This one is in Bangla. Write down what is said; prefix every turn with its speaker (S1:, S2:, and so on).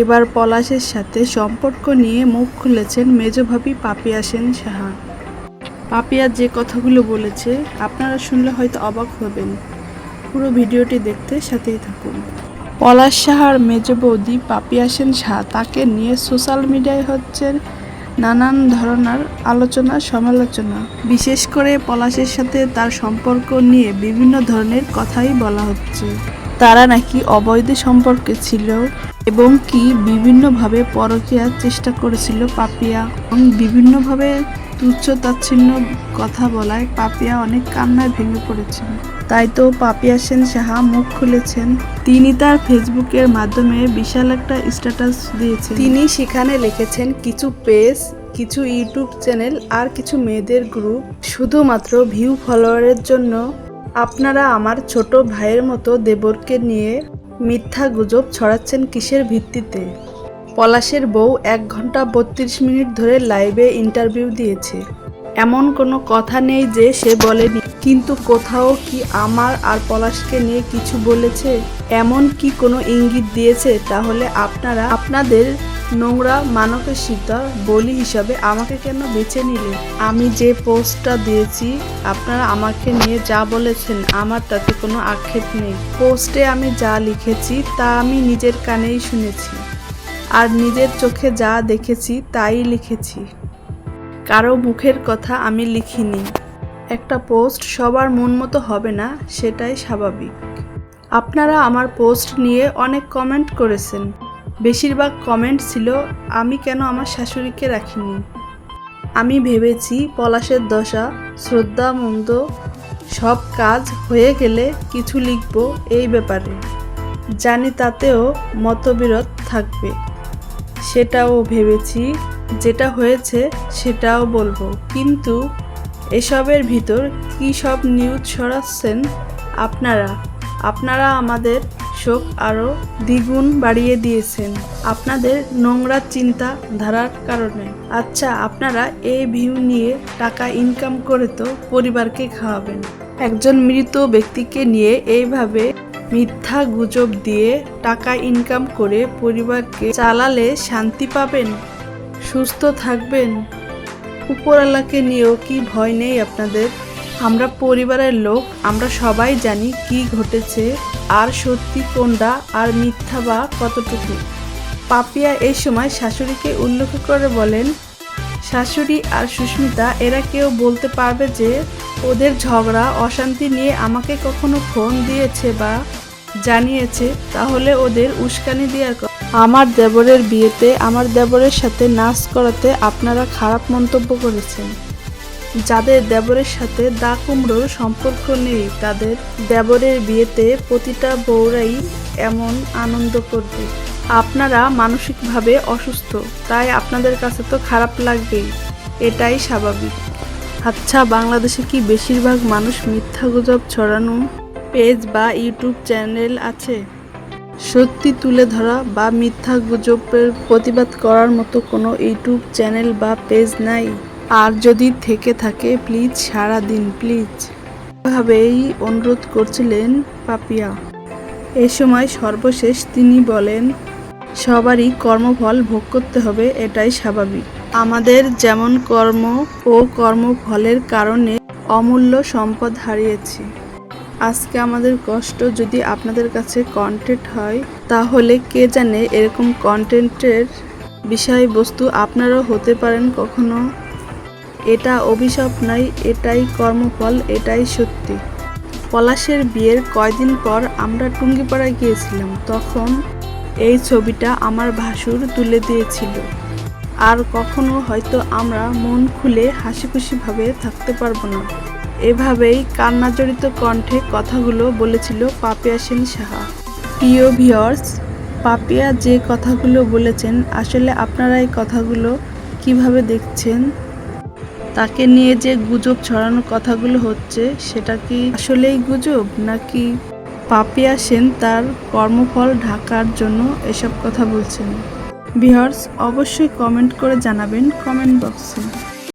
S1: এবার পলাশের সাথে সম্পর্ক নিয়ে মুখ খুলেছেন মেজভাবি পাপিয়া সেন সাহা। পাপিয়া যে কথাগুলো বলেছে, আপনারা শুনলে হয়তো অবাক হবেন। পুরো ভিডিওটি দেখতে সাথেই থাকুন। পলাশ সাহার মেজ বৌদি পাপিয়া সেন সাহা তাকে নিয়ে সোশ্যাল মিডিয়ায় হচ্ছে নানান ধরনের আলোচনা, সমালোচনা। বিশেষ করে পলাশের সাথে তার সম্পর্ক নিয়ে বিভিন্ন ধরনের কথাই বলা হচ্ছে। তারা নাকি অবৈধ সম্পর্কে ছিল এবং কি বিভিন্নভাবে পরকীয়ার চেষ্টা করেছিল পাপিয়া। এবং বিভিন্নভাবে তুচ্ছ তাচ্ছিন্ন কথা বলায় পাপিয়া অনেক কান্নায় ভেঙে পড়েছেন। তাই তো পাপিয়া সেন সাহা মুখ খুলেছেন। তিনি তার ফেসবুকের মাধ্যমে বিশাল একটা স্ট্যাটাস দিয়েছেন। তিনি সেখানে লিখেছেন, কিছু পেজ, কিছু ইউটিউব চ্যানেল আর কিছু মেয়েদের গ্রুপ, শুধুমাত্র ভিউ ফলোয়ারের জন্য। আপনারা আমার ছোট ভাইয়ের মতো দেবরকে নিয়ে মিথ্যা গুজব ছড়াচ্ছেন কিসের ভিত্তিতে? পলাশের বউ এক ঘণ্টা বত্রিশ মিনিট ধরে লাইভে ইন্টারভিউ দিয়েছে। এমন কোনো কথা নেই যে সে বলেনি। কিন্তু কোথাও কি আমার আর পলাশকে নিয়ে কিছু বলেছে? এমন কি কোনো ইঙ্গিত দিয়েছে? তাহলে আপনারা আপনাদের নোংরা মানসিকতার বলি হিসাবে আমাকে কেন বেছে নিলে? আমি যে পোস্টটা দিয়েছি, আপনারা আমাকে নিয়ে যা বলেছেন, আমার তাতে কোনো আক্ষেপ নেই। পোস্টে আমি যা লিখেছি, তা আমি নিজের কানেই শুনেছি। আর নিজের চোখে যা দেখেছি, তাই লিখেছি। কারও মুখের কথা আমি লিখিনি। একটা পোস্ট সবার মন মতো হবে না, সেটাই স্বাভাবিক। আপনারা আমার পোস্ট নিয়ে অনেক কমেন্ট করেছেন। বেশিরভাগ কমেন্ট ছিল, আমি কেন আমার শাশুড়িকে রাখিনি? আমি ভেবেছি পলাশের দশা, শ্রদ্ধা, মন্দ, সব কাজ হয়ে গেলে কিছু লিখব এই ব্যাপারে। জানি তাতেও মতবিরোধ থাকবে। সেটাও ভেবেছি, যেটা হয়েছে সেটাও বলব। কিন্তু এসবের ভিতর কী সব নিউজ সরাচ্ছেন আপনারা? আপনারা আমাদের শোক আরও দ্বিগুণ বাড়িয়ে দিয়েছেন। আপনাদের নোংরা চিন্তা ধারার কারণে। আচ্ছা আপনারা এই ভিউ নিয়ে টাকা ইনকাম করে তো পরিবারকে খাওয়াবেন। একজন মৃত ব্যক্তিকে নিয়ে এইভাবে মিথ্যা গুজব দিয়ে টাকা ইনকাম করে পরিবারকে চালালে শান্তি পাবেন? সুস্থ থাকবেন? উপরওয়ালাকে নিয়েও কি ভয় নেই আপনাদের? আমরা পরিবারের লোক, আমরা সবাই জানি কি ঘটেছে, আর সত্যি কোনটা, আর মিথ্যা বা কতটুকু। পাপিয়া এই সময় শাশুড়িকে উল্লেখ করে বলেন, শাশুড়ি আর সুস্মিতা, এরা কেউ বলতে পারবে যে ওদের ঝগড়া, অশান্তি নিয়ে আমাকে কখনো ফোন দিয়েছে বা জানিয়েছে, তাহলে ওদের উস্কানি দেওয়ার আমার দেবরের বিয়েতে, আমার দেবরের সাথে নাচ করাতে আপনারা খারাপ মন্তব্য করেছেন। যাদের দেবরের সাথে দা কুমড়োর সম্পর্ক নেই, তাদের দেবরের বিয়েতে প্রতিটা বউরাই এমন আনন্দ করবে। আপনারা মানসিকভাবে অসুস্থ, তাই আপনাদের কাছে তো খারাপ লাগবেই, এটাই স্বাভাবিক। আচ্ছা বাংলাদেশে কি বেশিরভাগ মানুষ মিথ্যা গুজব ছড়ানো পেজ বা ইউটিউব চ্যানেল আছে? সত্যি তুলে ধরা বা মিথ্যা গুজবের প্রতিবাদ করার মতো কোনো ইউটিউব চ্যানেল বা পেজ নাই? আর যদি থেকে থাকে প্লিজ সারা দিন প্লিজ এভাবেই অনুরোধ করছিলেন পাপিয়া। এ সময় সর্বশেষ তিনি বলেন, সবারই কর্মফল ভোগ করতে হবে, এটাই স্বাভাবিক। আমাদের যেমন কর্ম ও কর্মফলের কারণে অমূল্য সম্পদ হারিয়েছি। আজকে আমাদের কষ্ট যদি আপনাদের কাছে কন্টেন্ট হয়, তাহলে কে জানে এরকম কন্টেন্টের বিষয়বস্তু আপনারাও হতে পারেন কখনো। এটা অভিশাপ নয় এটাই কর্মফল, এটাই সত্যি। পলাশের বিয়ের কয়দিন পর আমরা টুঙ্গিপাড়ায় গিয়েছিলাম, তখন এই ছবিটা আমার ভাসুর তুলে দিয়েছিল। আর কখনো হয়তো আমরা মন খুলে হাসি খুশিভাবে থাকতে পারব না। এভাবেই কান্নাজড়িত কণ্ঠে কথাগুলো বলেছিল পাপিয়া সেন সাহা। প্রিয় ভিওর্স পাপিয়া যে কথাগুলো বলেছেন, আসলে আপনারা এই কথাগুলো কীভাবে দেখছেন? তাকে নিয়ে যে গুজব ছড়ানোর কথাগুলো হচ্ছে, সেটা কি আসলেই গুজব? নাকি পাপিয়া সেন তার কর্মফল ঢাকার জন্য এসব কথা বলছেন? বিহর্স অবশ্যই কমেন্ট করে জানাবেন কমেন্ট বক্সে।